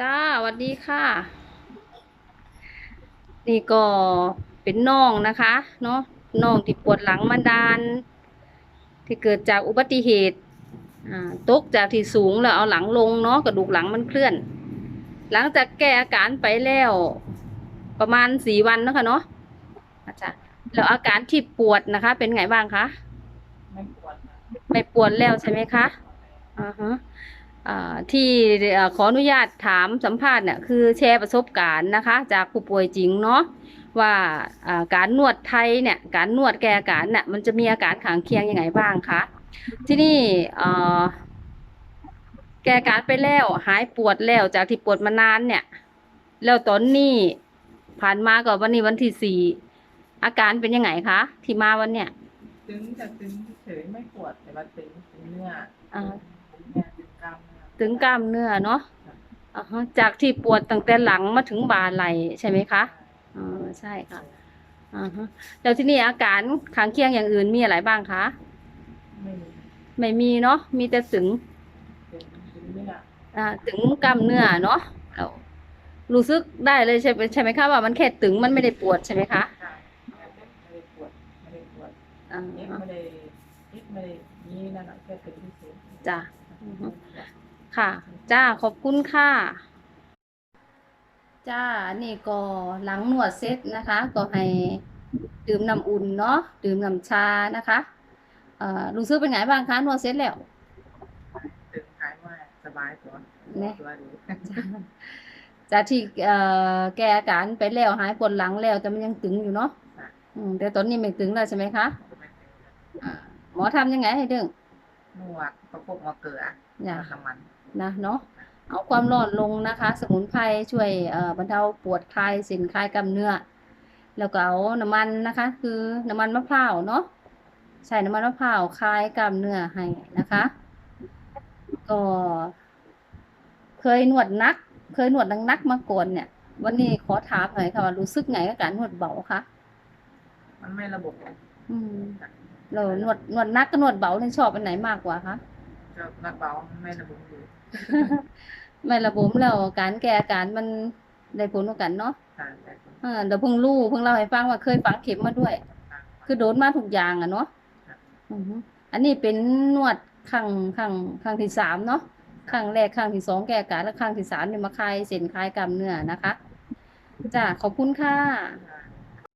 จ้าสวัสดีค่ะ นี่ก็เป็นน้องนะคะ เนาะน้องที่ปวดหลังมาดาน ที่เกิดจากอุบัติเหตุอ่าตกจากที่สูงแล้วเอาหลังลงเนาะกระดูกหลังมันเคลื่อน หลังจากแก้อาการไปแล้ว ประมาณสี่วันเนาะคะเนาะอาจารย์แล้วอาการที่ปวดนะคะ เป็นไงบ้างคะไม่ปวดนะไม่ปวดแล้วใช่ไหมคะอ่าฮะอ่า ที่เอ่อขออนุญาตถามสัมภาษณ์เนี่ยคือแชร์ประสบการณ์นะคะ จากผู้ป่วยจริงเนาะว่าอ่าการนวดไทยเนี่ยการนวดแก้อาการเนี่ยมันจะมีอาการข้างเคียงยังไงบ้างคะที่นี่เอ่อแก้อาการไปแล้วหายปวดแล้วจากที่ปวดมานานเนี่ย แล้วตอนนี้ผ่านมาก็วันนี้วันที่สี่อาการเป็นยังไงคะที่มาวันเนี่ยตึงจะตึงเฉยๆไม่ปวดแต่ว่าตึงตึงเนื้ออ่าตึงเนื้อตึงกล้ามเนื้อ ถึงกล้ามเนื้อเนาะอ่าฮะจากที่ปวดตั้งแต่หลังมาถึงบ่าไหล่ใช่ไหมคะอ๋อใช่ค่ะอ่าฮะแล้วที่นี่อาการข้างเคียงอย่างอื่นมีอะไรบ้างคะ ไม่มีไม่มีเนาะมีแต่ถึงตึงตึงเนื้ออ่าถึงกล้ามเนื้อเนาะเรารู้สึกได้เลยใช่ไหมใช่ไหมคะว่ามันแค่ตึงมันไม่ได้ปวดใช่ไหมคะใช่ไม่ได้ปวดไม่ได้ปวดอ่าเอ็กไม่ได้เอ็กไม่ได้นี่นั่นแหละแค่ตึงที่สุดจ้ะอือฮึ ค่ะ จ้าขอบคุณค่ะ จ้านี่ก็หลังนวดเสร็จนะคะ ก็ให้ดื่มน้ำอุ่นเนาะดื่มน้ำชานะคะเอ่อรู้สึกเป็นไงบ้างคะนวดเสร็จแล้วตึงหายมากสบายตัวเนี่ยตัวดีจากที่เอ่อแก้อาการไปแล้วหายปวดหลังแล้วแต่มันยังตึงอยู่เนาะอืมแต่ตอนนี้ไม่ตึงแล้วใช่ไหมคะอ่าหมอทำยังไงให้ดึงนวดประกบมาเกลืออย่าน้ำมัน นะเนาะเอาความร้อนลงนะคะ สมุนไพรช่วยเอ่อบรรเทาปวดคลายสินคลายกล้ามเนื้อแล้วก็เอาน้ำมันนะคะ คือน้ำมันมะพร้าวเนาะใส่น้ำมันมะพร้าวคลายกล้ามเนื้อให้นะคะ ก็ เคยนวดนัก เคยนวดนักๆมาก่อนเนี่ย วันนี้ขอถามหน่อยค่ะว่ารู้สึกไงกับการนวดเบาคะมันไม่ระบบ อืมเรานวดนวดนักกับนวดเบาเนี่ยชอบอันไหนมากกว่าคะ จะระเบาไม่ระบบอยู่ไม่ระบบแล้วการแก้อาการมันได้ผลกว่ากันเนาะใช่ใช่เออเดี๋ยวเพิ่งรู้เพิ่งเล่าให้ฟังว่าเคยฝังเข็มมาด้วย คือโดนมาทุกอย่างอะเนาะอือฮึอันนี้เป็นนวดครั้งครั้งครั้งที่สามเนาะครั้งแรกครั้งที่สองแก้อาการแล้วครั้งที่สามเนี่ยมาคลายเส้นคลายกล้ามเนื้อนะคะจ้าขอบคุณค่ะใช่